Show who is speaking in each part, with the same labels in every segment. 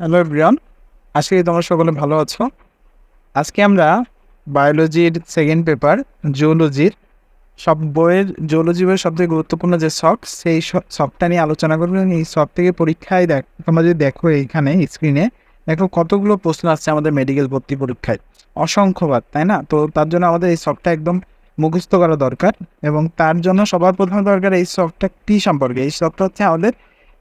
Speaker 1: Hello everyone আজকে তোমরা সকলে ভালো আছো। আজকে আমরা বায়োলজির সেকেন্ড পেপার জিওলজির সব বইয়ের জিওলজি বইয়ের সবথেকে গুরুত্বপূর্ণ যে শখ সেই শখটা নিয়ে আলোচনা করব এই শখ থেকে পরীক্ষায় দেখ, তোমরা যদি দেখো এইখানে স্ক্রিনে দেখো কতগুলো প্রশ্ন আসছে আমাদের মেডিকেল ভর্তি পরীক্ষায়। অসংখ্যবার, তাই না? তো তার জন্য আমাদের এই শখটা একদম মুখস্থ করা দরকার এবং তার জন্য সবার প্রথমে দরকার এই শখটা কী সম্পর্কে? এই শখটা হচ্ছে আমাদের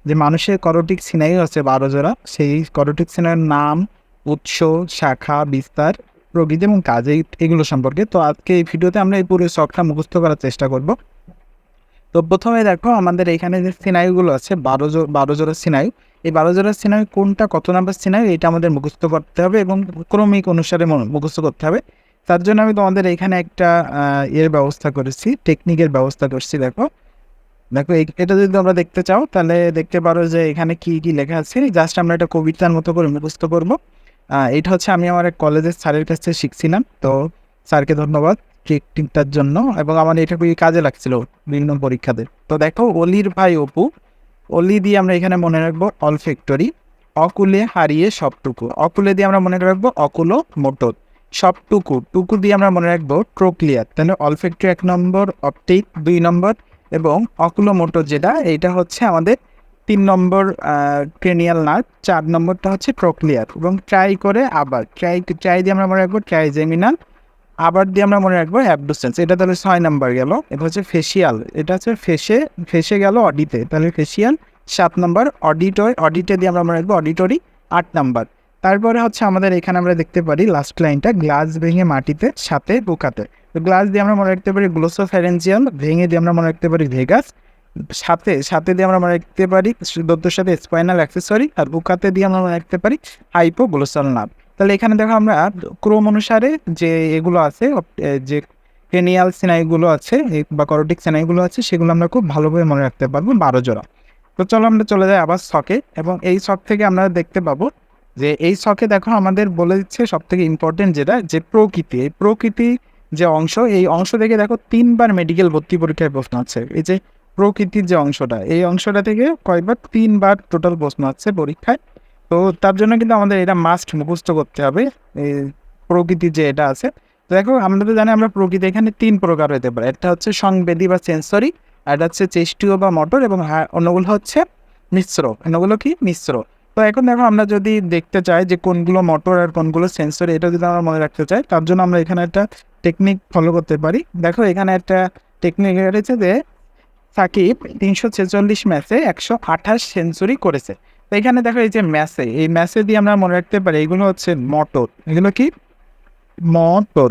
Speaker 1: যে মানুষের করোটিক সিনাই আছে বারো জোড়া, সেই করোটিক সিনাইয়ের নাম, উৎস, শাখা, বিস্তার, প্রকৃতি এবং কাজ এগুলো সম্পর্কে। তো আজকে এই ভিডিওতে আমরা এই পুরো শখটা মুখস্থ করার চেষ্টা করব। তো প্রথমে দেখো আমাদের এখানে যে সিনাইগুলো আছে, বারো জো, বারো জোড়ার সিনায়ু এই বারো জোড়ার সিনায়ু কোনটা, কত নাম্বার সিনায়ু এটা আমাদের মুখস্থ করতে হবে এবং ক্রমিক অনুসারে মুখস্থ করতে হবে। তার জন্য আমি তোমাদের এখানে একটা এর ব্যবস্থা করেছি টেকনিকের ব্যবস্থা করছি, দেখো। দেখো এটা যদি তোমরা দেখতে চাও, তাহলে দেখতে পারো যে এখানে কি কি লেখা আছে। জাস্ট আমরা এটা কবিতার মতো করে মুখস্থ করব। এটা হচ্ছে আমি আমার এক কলেজের স্যারের কাছ থেকে শিখছিলাম। তো স্যারকে ধন্যবাদ টেকনিকটার জন্য এবং আমার এটা খুবই কাজে লাগছিল বিভিন্ন পরীক্ষাতে। তো দেখো, অলির ভাই অপু, অলি দিয়ে আমরা এখানে মনে রাখব অলফেক্টরি অকুলে হারিয়ে সবটুকু। অকুলে দিয়ে আমরা মনে রাখব অকুলো মোটর সবটুকু, টুকু দিয়ে আমরা মনে রাখব ট্রোক্লিয়ার তাহলে অলফেক্টরি এক নম্বর অপটিক দুই নম্বর এবং অকুলো মোটর যেটা, এইটা হচ্ছে আমাদের তিন নম্বর ক্রেনিয়াল নার্ভ চার নম্বরটা হচ্ছে ট্রোক্লিয়ার এবং ট্রাই করে আবার ট্রাই ট্রাই দিয়ে আমরা মনে রাখব ট্রাইজেমিনাল আবার দিয়ে আমরা মনে রাখব অ্যাবডোসেন্স এটা তাহলে ছয় নাম্বার গেল, এটা হচ্ছে ফেসিয়াল এটা হচ্ছে ফেসে ফেসে গেল অডিতে তাহলে ফেসিয়াল সাত নম্বর অডিটর অডিটে দিয়ে আমরা মনে রাখব অডিটরি আট নাম্বার। তারপরে হচ্ছে আমাদের এখানে আমরা দেখতে পারি লাস্ট লাইনটা গ্লাস ভেঙে মাটিতে, সাথে বুকাতে। তো গ্লাস দিয়ে আমরা মনে রাখতে পারি গ্লোসোফ্যারেঞ্জিয়াল ভেঙে দিয়ে আমরা মনে রাখতে পারি ভেগাস। সাথে সাথে দিয়ে আমরা মনে রাখতে পারি দত্তর সাথে স্পাইনাল অ্যাক্সেসরি আর বুকাতে দিয়ে আমরা মনে রাখতে পারি হাইপো গ্লোসাল নার্ভ তাহলে এখানে দেখো আমরা ক্রম অনুসারে যে এগুলো আছে যে ক্রেনিয়াল সিনাইগুলো আছে বা করোটিক সিনাইগুলো আছে, সেগুলো আমরা খুব ভালোভাবে মনে রাখতে পারব বারো জোড়া। তো চলো আমরা চলে যাই আবার শখে এবং এই শখ থেকে আমরা দেখতে পাবো যে এই শখে দেখো আমাদের বলে দিচ্ছে সব থেকে ইম্পর্টেন্ট যেটা, যে প্রকৃতি, এই প্রকৃতি যে অংশ, এই অংশ থেকে দেখো তিনবার মেডিকেল ভর্তি পরীক্ষায় প্রশ্ন আছে এই যে প্রকৃতির যে অংশটা, এই অংশটা থেকে কয়েকবার তিনবার টোটাল প্রশ্ন আছে পরীক্ষায়। তো তার জন্য কিন্তু আমাদের এটা মাস্ট মুখস্থ করতে হবে, এই প্রকৃতির যে এটা আছে। তো দেখো, আমরা তো জানি আমরা প্রকৃতি এখানে তিন প্রকার হতে পারে। একটা হচ্ছে সংবেদী বা সেন্সরি আর হচ্ছে চেষ্টীয় বা মটর এবং অন্যগুলো হচ্ছে মিশ্র। অন্যগুলো কি? মিশ্র। তো এখন দেখো আমরা যদি দেখতে চাই যে কোনগুলো মোটর আর কোনগুলো সেন্সরি এটা যদি আমরা মনে রাখতে চাই, তার জন্য আমরা এখানে একটা টেকনিক ফলো করতে পারি। দেখো এখানে একটা টেকনিক রয়েছে যে সাকিব তিনশো ছেচল্লিশ ম্যাচে একশো আঠাশ সেঞ্চুরি করেছে। তো এখানে দেখো এই যে ম্যাচে এই ম্যাচে দিয়ে আমরা মনে রাখতে পারি, এগুলো হচ্ছে মোটর এগুলো কি? মোটর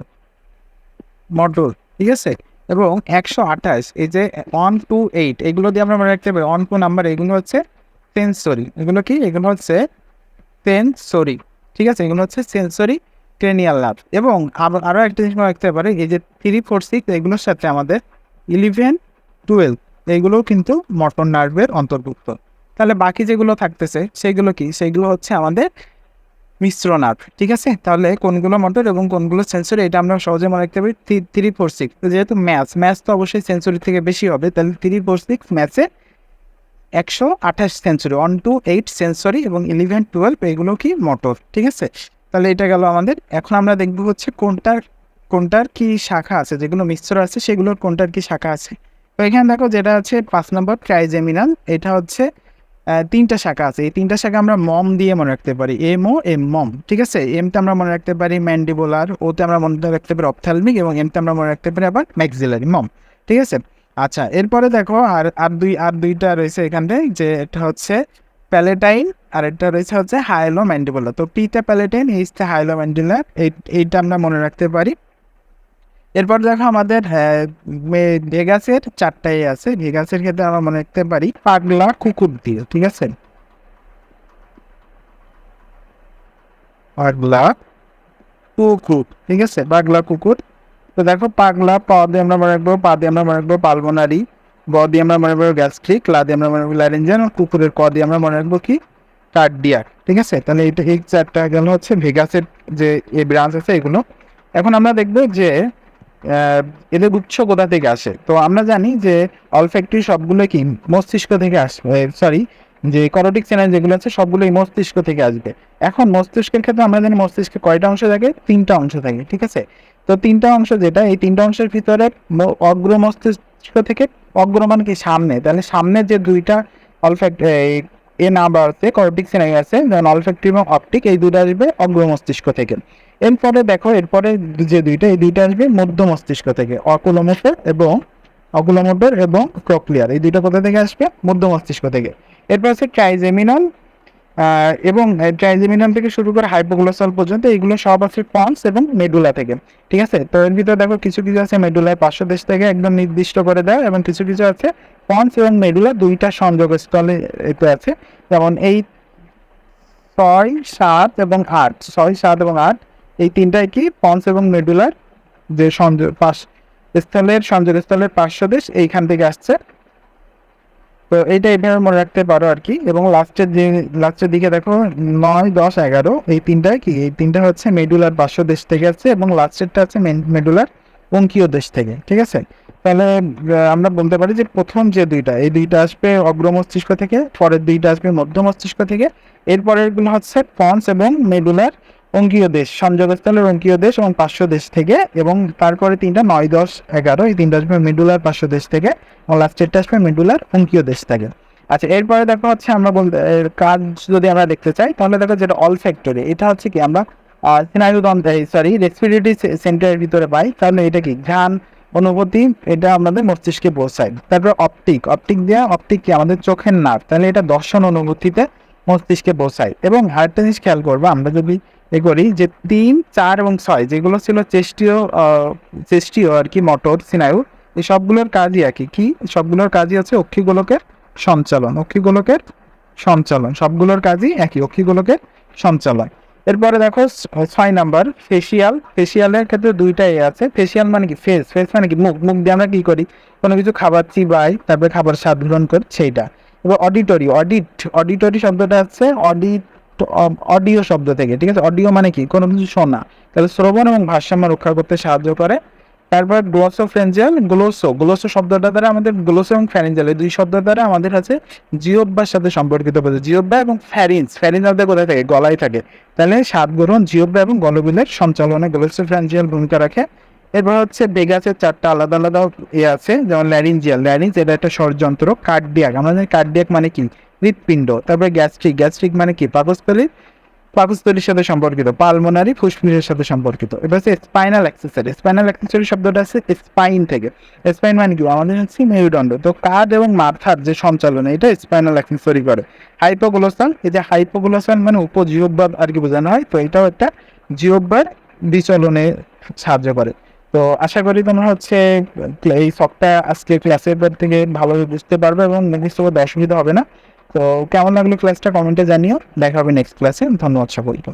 Speaker 1: মোটর ঠিক আছে? এবং একশো আঠাশ, এই যে ওয়ান টু এইট এগুলো দিয়ে আমরা মনে রাখতে পারি ওয়ান টু নাম্বার এগুলো হচ্ছে সেন্সরি এগুলো কি? এগুলো হচ্ছে সেন্সরি ঠিক আছে? এগুলো হচ্ছে সেন্সরি ক্রেনিয়াল নার্ভ এবং আরও একটা জিনিস রাখতে পারে, এই যে থ্রি ফোর সিক্স এগুলোর সাথে আমাদের ইলেভেন টুয়েলভ এগুলোও কিন্তু মটন নার্ভের অন্তর্ভুক্ত। তাহলে বাকি যেগুলো থাকতেছে, সেগুলো কি? সেগুলো হচ্ছে আমাদের মিশ্র নার্ভ ঠিক আছে? তাহলে কোনগুলো মোটর এবং কোনগুলো সেন্সরি এটা আমরা সহজে মনে রাখতে পারি থ্রি ফোর সিক্স যেহেতু ম্যাথ ম্যাথ তো অবশ্যই সেন্সরি থেকে বেশি হবে, তাহলে থ্রি ফোর সিক্স ম্যাথে একশো আঠাশ century one two eight century এবং ইলেভেন টুয়েলভ এগুলো কি মোটর, ঠিক আছে? তাহলে এটা গেল আমাদের। এখন আমরা দেখব হচ্ছে কোনটার কোনটার কি শাখা আছে, যেগুলো মিশ্র আছে, সেগুলোর কোনটার কি শাখা আছে। তো এখানে দেখো যেটা আছে পাঁচ নম্বর ট্রাইজেমিনাল, এটা হচ্ছে তিনটা শাখা আছে। এই তিনটা শাখা আমরা মম দিয়ে মনে রাখতে পারি, এম ও এম মম, ঠিক আছে? এমটা আমরা মনে রাখতে পারি ম্যান্ডিবোলার, ওতে আমরা মনে রাখতে পারি অপথ্যালমিক এবং এমটা আমরা মনে রাখতে পারি আবার ম্যাক্সিলারি মম, ঠিক আছে? আচ্ছা এরপরে দেখো আর আর দুই আর দুইটা রয়েছে এখানে যে এটা হচ্ছে প্যালেটাইন আর এটা রয়েছে হচ্ছে হাইলো ম্যান্ডিবুলার তো পিটা প্যালেটাইন এইচটা হাইলো ম্যান্ডিবুলার এইটা আমরা মনে রাখতে পারি। এরপর দেখো আমাদের হ্যাঁ, ভেগাসের চারটাই আছে। ভেগাসের ক্ষেত্রে আমরা মনে রাখতে পারি পাগলা কুকুর দিয়ে ঠিক আছে? পাগলা কুকুর ঠিক আছে? পাগলা কুকুর। তো দেখো পাগলা, প দিয়ে আমরা মনে রাখব, পা দিয়ে আমরা মনে রাখব পালমোনারি, ব দিয়ে আমরা মনে রাখব গ্যাস্ট্রিক, লা দিয়ে আমরা মনে রাখব ল্যারেঞ্জিয়ান কুকুরের ক দিয়ে আমরা মনে রাখব কি? কার্ডিয়াক, ঠিক আছে? তাহলে এটা এই চারটা গেল হচ্ছে ভেগাসের যে এই ব্রাঞ্চ আছে এগুলো। এখন আমরা দেখব যে এদের উৎস কোথা থেকে আসে? তো আমরা জানি যে অলফ্যাক্টরি সবগুলো কি মস্তিষ্ক থেকে আসে সরি যে করোটিক চ্যানেল যেগুলো আছে সবগুলো এই মস্তিষ্ক থেকে আসবে। এখন মস্তিষ্কের ক্ষেত্রে আমরা জানি মস্তিষ্কে কয়টা অংশ থাকে? তিনটা অংশ থাকে, ঠিক আছে? তো তিনটা অংশ যেটা, এই তিনটা অংশের ভিতরে অগ্র মস্তিষ্ক থেকে অগ্র মানে কি? সামনে। তাহলে সামনে যে দুইটা অলফ্যাক্ট এ না বাড়তে করোটিক চ্যানেল আছে, যেমন অলফ্যাক্টরি এবং অপটিক এই দুটো আসবে অগ্র মস্তিষ্ক থেকে। এরপরে দেখো, এরপরে যে দুইটা, এই দুইটা আসবে মধ্য মস্তিষ্ক থেকে অকুলোমোটর এবং অকুলোমোটর এবং প্রক্লিয়ার এই দুইটা কোথা থেকে আসবে? মধ্য মস্তিষ্ক থেকে। এরপর আছে ট্রাইজেমিনাল এবং ট্রাইজেমিনাল থেকে শুরু করে হাইপোগ্লোসাল পর্যন্ত এইগুলো সব আছে পন্স এবং মেডুলা থেকে, ঠিক আছে? তো এর ভিতরে দেখো কিছু কিছু আছে মেডুলায় পাঁচশো দেশ থেকে একদম নির্দিষ্ট করে দেয়, এবং কিছু কিছু আছে পন্স এবং মেডুলা দুইটা সংযোগস্থলে এতে আছে। যেমন এই ছয়, সাত এবং আট, ছয়, সাত এবং আট, এই তিনটাই কি? পন্স এবং মেডুলার যে সংযোগ পাশ স্থলের সংযোগস্থলের পার্শ্ব দেশ এইখান থেকে আসছে। তো এইটা এভাবে মনে রাখতে পারো আর কি। এবং লাস্টের যে, লাস্টের দিকে দেখো, নয়, দশ, এগারো, এই তিনটা কি? এই তিনটা হচ্ছে মেডুলার পার্শ্ব দেশ থেকে আছে এবং লাস্টেরটা আছে মেডুলার অঙ্কীয় দেশ থেকে, ঠিক আছে? তাহলে আমরা বলতে পারি যে প্রথম যে দুইটা, এই দুইটা আসবে অগ্র মস্তিষ্ক থেকে, পরের দুইটা আসবে মধ্য মস্তিষ্ক থেকে। এরপরেরগুলো হচ্ছে পন্স এবং মেডুলার অঙ্কীয় দেশ, সংযোগস্থলের অঙ্কীয় দেশ এবং পার্শ্ব দেশ থেকে এবং তারপরে তিনটা নয় দশ এগারো, এই তিনটা আসবে মেডুলার পার্শ্ব দেশ থেকে এবং লাস্টেরটা আসবে মেডুলার অঙ্কীয় দেশ থেকে। আচ্ছা এরপরে দেখো হচ্ছে আমরা বলতে কাজ যদি আমরা দেখতে চাই, তাহলে দেখো যেটা অল ফ্যাক্টরি এটা হচ্ছে কি আমরা সরি রেসপিরেটরি সেন্টারের ভিতরে পাই, তাহলে এটা কি? ঘ্রাণ, অনুভূতি, এটা আমাদের মস্তিষ্কে পৌঁছায়। তারপর অপটিক অপটিক দেওয়া অপটিক কি? আমাদের চোখের নার্ভ। তাহলে এটা দর্শন অনুভূতিতে মস্তিষ্কে পৌঁছায়। এবং আরেকটা জিনিস খেয়াল করব, আমরা যদি করি যে তিন, চার এবং ছয়, যেগুলো ছিল চেষ্টীয় চেষ্টীয় আর কি মটর স্নায়ু এই সবগুলোর কাজই একই। কি? সবগুলোর কাজই আছে অক্ষিগোলকের সঞ্চালন অক্ষিগোলকের সঞ্চালন, সবগুলোর কাজই একই, অক্ষিগোলকের সঞ্চালন। এরপরে দেখো ছয় নাম্বার, ফেসিয়াল, ফেসিয়ালের ক্ষেত্রে দুইটাই আছে। ফেসিয়াল মানে কি? ফেস ফেস মানে কি? মুখ মুখ দিয়ে আমরা কি করি? কোনো কিছু খাবার চিবাই, তারপরে খাবার স্বাদ গ্রহণ করি, সেইটা। এবার অডিটরি, অডিট, অডিটরি শব্দটা আছে অডিট অডিও শব্দ থেকে, ঠিক আছে? অডিও মানে কি? কোনো কিছু শোনা। তাহলে শ্রবণ এবং ভারসাম্য রক্ষা করতে সাহায্য করে। তারপর গ্লোসো ফ্রেঞ্জিয়াল গ্লোসো গ্লোসো শব্দটা দ্বারা আমাদের গ্লোসো এবং ফ্যারেঞ্জিয়াল এই দুই শব্দ দ্বারা আমাদের আছে জিওব্বার সাথে সম্পর্কিত বোঝে জিওব্বা এবং ফ্যারিন্স ফ্যারিন্স আমাদের কোথায় থাকে? গলায় থাকে। তাহলে স্বাদ গ্রহণ জিওব্বা এবং গলবিলের সঞ্চালনে গ্লোসো ফ্রেঞ্জিয়াল ভূমিকা রাখে। এরপর হচ্ছে বেগাসের চারটা আলাদা আলাদা ইয়ে আছে, যেমন ল্যারিঞ্জিয়াল ল্যারিঞ্জ এটা একটা ষড়যন্ত্র কার্ডিয়াক আমরা জানি কার্ডিয়াক মানে কি? হৃৎপিণ্ড, তারপরে গ্যাস্ট্রিক। গ্যাস্ট্রিক মানে কি? পাকস্থলী, পাকস্থলীর সাথে সম্পর্কিত, পালমোনারি ফুসফুসের সাথে সম্পর্কিত। এবার হচ্ছে স্পাইনাল অ্যাক্সেসরি। স্পাইনাল অ্যাক্সেসরি শব্দটা আছে স্পাইন থেকে। স্পাইন মানে কি? আমাদের হচ্ছে মেরুদণ্ড। তো কাঁধ এবং মাথার যে সঞ্চালন, এটা স্পাইনাল অ্যাক্সেসরি করে। হাইপোগ্লোসাল, এই যে হাইপোগ্লোসাল মানে উপজিহ্বার আর কি বোঝানো হয়, তো এটাও একটা জিহ্বার বিচলনে সাহায্য করে। তো আশা করি তোমরা হচ্ছে এই সবটা আজকে ক্লাসের থেকে ভালোভাবে বুঝতে পারবে এবং নির্দিষ্ট অসুবিধা হবে না। তো কেমন লাগল ক্লাসটা কমেন্টে জানিও। দেখা হবে নেক্সট ক্লাসে ধন্যবাদ সকলকে